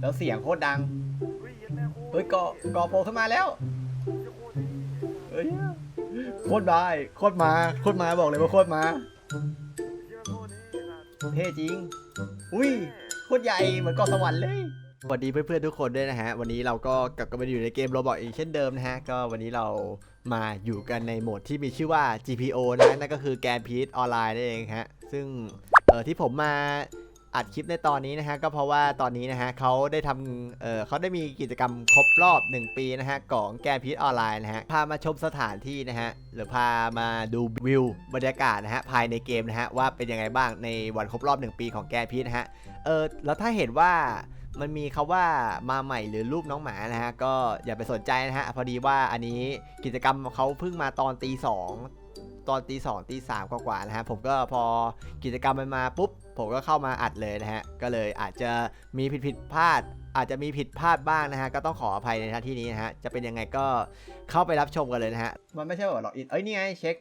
แล้วเสียงโคตรดังเฮ้ยยันแม่โคตรเฮ้ยกอกอโผล่ขึ้นมาแล้ว เฮ้ย โคตรได้โคตรมา โคตรมาบอกเลยว่าโคตรมา เท่จริง อุ้ย โคตรใหญ่เหมือนเกาะสวรรค์เลยสวัสดีเพื่อนๆทุกคนด้วยนะฮะ วันนี้เราก็กลับกันมาอยู่ในเกมโรบอทอีกเช่นเดิมนะฮะ ก็วันนี้เรามาอยู่กันในโหมดที่มีชื่อว่า GPO นะนั่นก็คือแกนพีทออนไลน์นั่นเองฮะ ซึ่งเออที่ผมมา อัดคลิปในตอนนี้นะฮะก็เพราะว่าตอนนี้นะฮะเขาได้ทำเออเขาได้มีกิจกรรมครบรอบ 1 ปีนะฮะของแกนพีทออนไลน์นะฮะพามาชมสถานที่นะฮะหรือพามาดูวิวบรรยากาศนะฮะภายในเกมนะฮะว่าเป็นยังไงบ้างในวันครบรอบ 1 ปีของแกนพีทนะฮะเออแล้วถ้าเห็นว่ามันมีคาว่ามาใหม่หรือรูปน้องหมานะฮะก็อย่าไปสนใจนะฮะพอดีว่าอันนี้กิจกรรมเขาเพิ่งมาตอนตีสอง ตอนตีสองตีสามกว่าๆนะฮะผมก็พอกิจกรรมมันมาปุ๊บ ผมก็เข้ามาอัดเลยนะฮะ ก็เลยอาจจะมีผิดผิดพลาด อาจจะมีผิดพลาดบ้างนะฮะ ก็ต้องขออภัยในที่นี้นะฮะ จะเป็นยังไงก็เข้าไปรับชมกันเลยนะฮะ มันไม่ใช่แบบล็อกอินเอ้ยนี่ไงเช็ค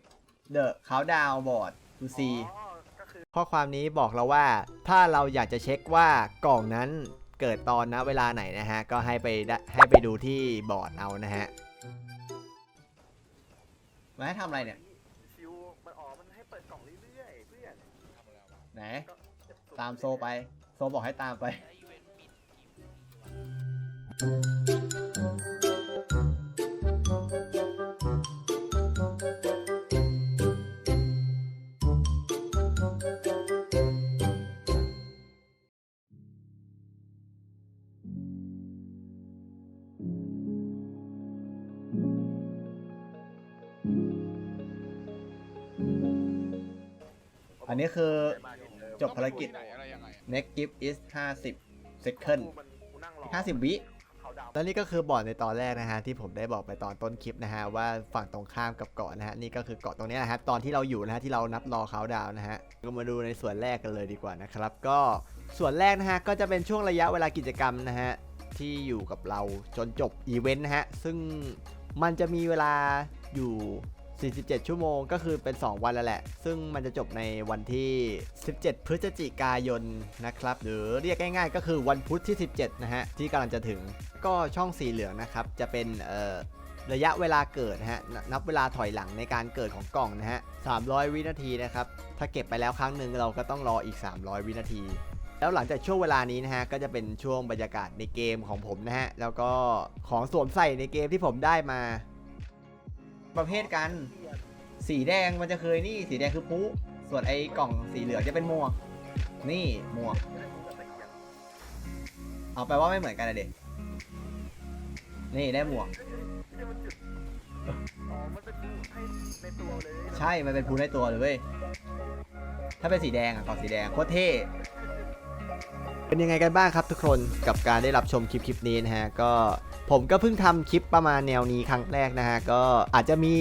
The Countdown Board to อ๋อก็คือข้อความนี้บอกเราว่าถ้าเราอยากจะเช็คว่ากล่องนั้นเกิดตอนณเวลาไหนนะฮะ ก็ให้ไปได้ให้ไปดูที่บอร์ดเอานะฮะมาให้ทำอะไรเนี่ย ชิวมันอ๋อมันให้เปิดกล่องเรื่อยๆเพื่อนไหน ก็เก็บตัวตามโซไป โซบอกให้ตามไปอัน อันนี้คือจบภารกิจอะไรยังไง next gift is 50 second มันกูนั่งรอ50 วิ เขาดาวและนี่ก็คือบอร์ดในตอนแรกนะฮะที่ผมได้บอกไปตอนต้นคลิปนะฮะว่าฝั่งตรงข้ามกับเกาะนะฮะนี่ก็คือเกาะตรงนี้นะฮะตอนที่เราอยู่นะฮะที่เรานับรอเขาดาวน์นะฮะก็มาดูในส่วนแรกกันเลยดีกว่านะครับ ก็ส่วนแรกนะฮะก็จะเป็นช่วงระยะเวลากิจกรรมนะฮะที่อยู่กับเราจนจบอีเวนต์นะฮะซึ่งมันจะมีเวลาอยู่ 47 ชั่วโมงก็คือเป็น 2 วันแล้วแหละ ซึ่งมันจะจบในวันที่ 17 พฤศจิกายนนะครับ หรือเรียกง่ายๆ ก็คือวันพุธที่ 17 นะฮะ ที่กำลังจะถึง ก็ช่องสีเหลืองนะครับ จะเป็นเอ่อระยะเวลาเกิดนะฮะนนับเวลาถอยหลังในการเกิดของกล่องนะฮะ 300 วินาทีนะครับ ถ้าเก็บไปแล้วครั้งหนึ่งเราก็ต้องรออีก 300 วินาทีแล้วหลังจากช่วงเวลานี้นะฮะก็จะเป็นช่วงบรรยากาศในเกมของผมนะฮะแล้วก็ของสวมใส่ในเกมที่ผมได้มา ประเภทกัน สีแดงมันจะเคยนี่สีแดงคือปุ๊ส่วนไอ้กล่องสีเหลืองจะเป็นหมวก นี่หมวก เอาไปลว่าไม่เหมือนกันนะเด็กนี่ได้หมวกนี่มันจุดอ๋อมันเป็นให้ในตัวเลยใช่ มันเป็นพูในตัวเลยเว้ย ถ้าเป็นสีแดงอะกล่องสีแดงโคตรเท่ เป็นยังไงกันบ้างครับทุกคนกับการได้รับชมคลิปคลิปนี้นะฮะก็ผมก็เพิ่งทำคลิปประมาณแนวนี้ครั้งแรกนะฮะก็อาจจะมี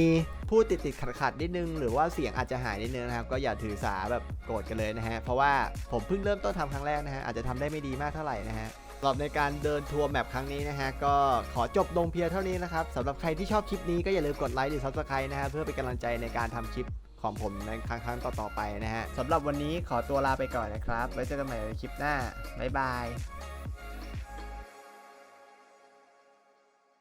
พูดติดติดขัดขัดนิดนึง หรือว่าเสียงอาจจะหายนิดนึงนะครับก็อย่าถือสาแบบโกรธกันเลยนะฮะเพราะว่าผมเพิ่งเริ่มต้นทำครั้งแรกนะฮะอาจจะทำได้ไม่ดีมากเท่าไหร่นะฮะสำหรับในการเดินทัวร์แมปครั้งนี้นะฮะก็ขอจบลงเพียงเท่านี้นะครับสำหรับใครที่ชอบคลิปนี้ก็อย่าลืมกดไลค์หรือ Subscribe นะฮะเพื่อเป็นกำลังใจในการทำคลิป ของผมในครั้งต่อๆไปนะฮะสำหรับวันนี้ขอตัวลาไปก่อนนะครับ ไว้เจอกันใหม่ในคลิปหน้าบ๊ายบาย